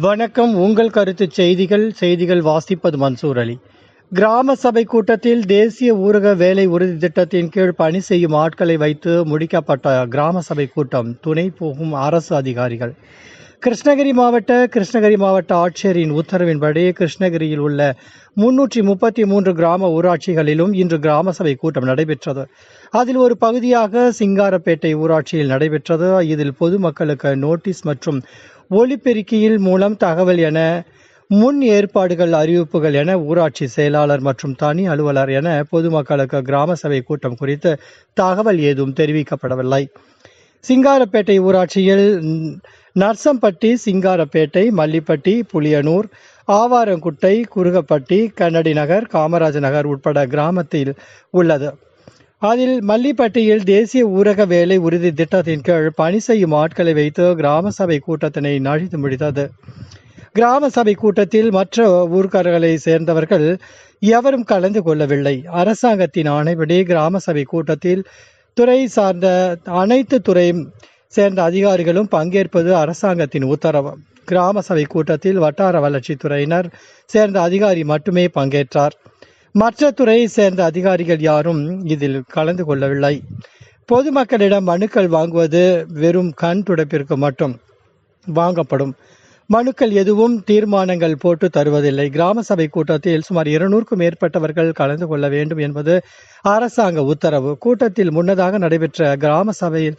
வணக்கம். உங்கள் கருத்து செய்திகள் செய்திகள் வாசிப்பது மன்சூர் அலி. கிராம சபை கூட்டத்தில் தேசிய ஊரக வேலை உறுதி திட்டத்தின் கீழ் பணி செய்யும் ஆட்களை வைத்து முடிக்கப்பட்ட கிராம சபை கூட்டம் துணை போகும் அரசு அதிகாரிகள். கிருஷ்ணகிரி மாவட்ட கிருஷ்ணகிரி மாவட்ட ஆட்சியரின் உத்தரவின்படி கிருஷ்ணகிரியில் உள்ள முன்னூற்றி முப்பத்தி மூன்று கிராம ஊராட்சிகளிலும் இன்று கிராம சபை கூட்டம் நடைபெற்றது. அதில் ஒரு பகுதியாக சிங்காரப்பேட்டை ஊராட்சியில் நடைபெற்றது. இதில் பொதுமக்களுக்கு நோட்டீஸ் மற்றும் ஒலிபெருக்கியில் மூலம் தகவல் என முன் ஏற்பாடுகள் அறிவிப்புகள் என ஊராட்சி செயலாளர் மற்றும் தனி அலுவலர் என பொதுமக்களுக்கு கிராம சபை கூட்டம் குறித்து தகவல் ஏதும் தெரிவிக்கப்படவில்லை. சிங்காரப்பேட்டை ஊராட்சியில் நர்சம்பட்டி சிங்காரப்பேட்டை மல்லிப்பட்டி புளியனூர் ஆவாரங்குட்டை குருகப்பட்டி கண்ணடி நகர் காமராஜ் நகர் உட்பட கிராமத்தில் உள்ளது. அதில் மல்லிப்பட்டியில் தேசிய ஊரக வேலை உறுதி திட்டத்தின் கீழ் பணி செய்யும் ஆட்களை வைத்து கிராம சபை கூட்டத்தினை நழித்து முடித்தது. கிராம சபை கூட்டத்தில் மற்ற ஊர்க்காரர்களை சேர்ந்தவர்கள் எவரும் கலந்து கொள்ளவில்லை. அரசாங்கத்தின் ஆணைப்படி கிராம சபை கூட்டத்தில் துறை சார்ந்த அனைத்து துறையும் சேர்ந்த அதிகாரிகளும் பங்கேற்பது அரசாங்கத்தின் உத்தரவு. கிராம சபை கூட்டத்தில் வட்டார வளர்ச்சித்துறையினர் சேர்ந்த அதிகாரி மட்டுமே பங்கேற்றார். மற்ற துறையை சேர்ந்த அதிகாரிகள் யாரும் இதில் கலந்து கொள்ளவில்லை. பொதுமக்களிடம் மனுக்கள் வாங்குவது வெறும் கண் துடைப்பிற்கு மட்டும் வாங்கப்படும். மனுக்கள் எதுவும் தீர்மானங்கள் போட்டு தருவதில்லை. கிராம சபை கூட்டத்தில் சுமார் இருநூறுக்கும் மேற்பட்டவர்கள் கலந்து கொள்ள வேண்டும் என்பது அரசாங்க உத்தரவு. கூட்டத்தில் முன்னதாக நடைபெற்ற கிராம சபையில்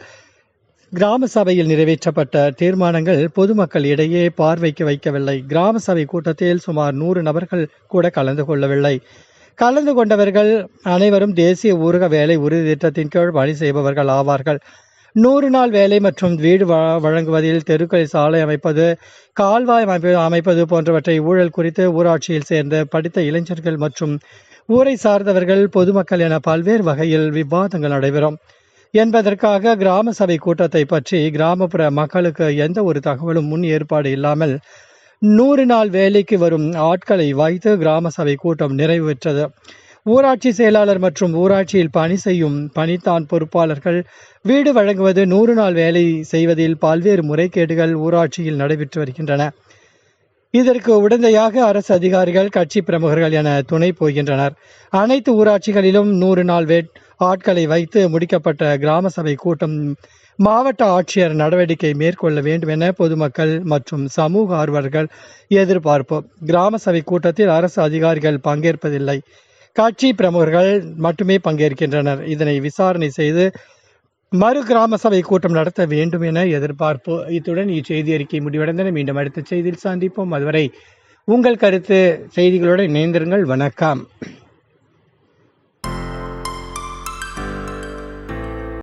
கிராம சபையில் நிறைவேற்றப்பட்ட தீர்மானங்கள் பொதுமக்கள் இடையே பார்வைக்கு வைக்கவில்லை. கிராம சபை கூட்டத்தில் சுமார் நூறு நபர்கள் கூட கலந்து கொள்ளவில்லை. கலந்து கொண்டவர்கள் அனைவரும் தேசிய ஊரக வேலை உறுதி திட்டத்தின் கீழ் பணி செய்பவர்கள் ஆவார்கள். நூறு நாள் வேலை மற்றும் வீடு வழங்குவதில் தெருக்களை சாலை அமைப்பது கால்வாய் அமைப்பது போன்றவற்றை ஊழல் குறித்து ஊராட்சியில் சேர்ந்த படித்த இளைஞர்கள் மற்றும் ஊரை சார்ந்தவர்கள் பொதுமக்கள் என பல்வேறு வகையில் விவாதங்கள் நடைபெறும். என்பதற்காக கிராம சபை கூட்டத்தை பற்றி கிராமப்புற மக்களுக்கு எந்த ஒரு தகவலும் முன் ஏற்பாடு இல்லாமல் நூறு நாள் வேலைக்கு வரும் ஆட்களை வைத்து கிராம சபை கூட்டம் நிறைவு பெற்றது ஊராட்சி செயலாளர் மற்றும் ஊராட்சியில் பணி செய்யும் பணித்தான் பொறுப்பாளர்கள் வீடு வழங்குவது நூறு நாள் வேலை செய்வதில் பல்வேறு முறைகேடுகள் ஊராட்சியில் நடைபெற்று வருகின்றன. இதற்கு உடந்தையாக அரசு அதிகாரிகள் கட்சி பிரமுகர்கள் என துணை போகின்றனர். அனைத்து ஊராட்சிகளிலும் நூறு நாள் வே ஆட்களை வைத்து முடிக்கப்பட்ட கிராம சபை கூட்டம் மாவட்ட ஆட்சியர் நடவடிக்கை மேற்கொள்ள வேண்டும் என பொதுமக்கள் மற்றும் சமூக ஆர்வலர்கள் எதிர்பார்ப்பு. கிராம சபை கூட்டத்தில் அரசு அதிகாரிகள் பங்கேற்பதில்லை. கட்சி பிரமுகர்கள் மட்டுமே பங்கேற்கின்றனர். இதனை விசாரணை செய்து மறு கிராம சபை கூட்டம் நடத்த வேண்டும் என எதிர்பார்ப்பு. இத்துடன் இச்செய்தி அறிக்கை முடிவடைந்தன. மீண்டும் அடுத்த செய்தியில் சந்திப்போம். அதுவரை உங்கள் கருத்து செய்திகளோடு இணைந்திருங்கள். வணக்கம்.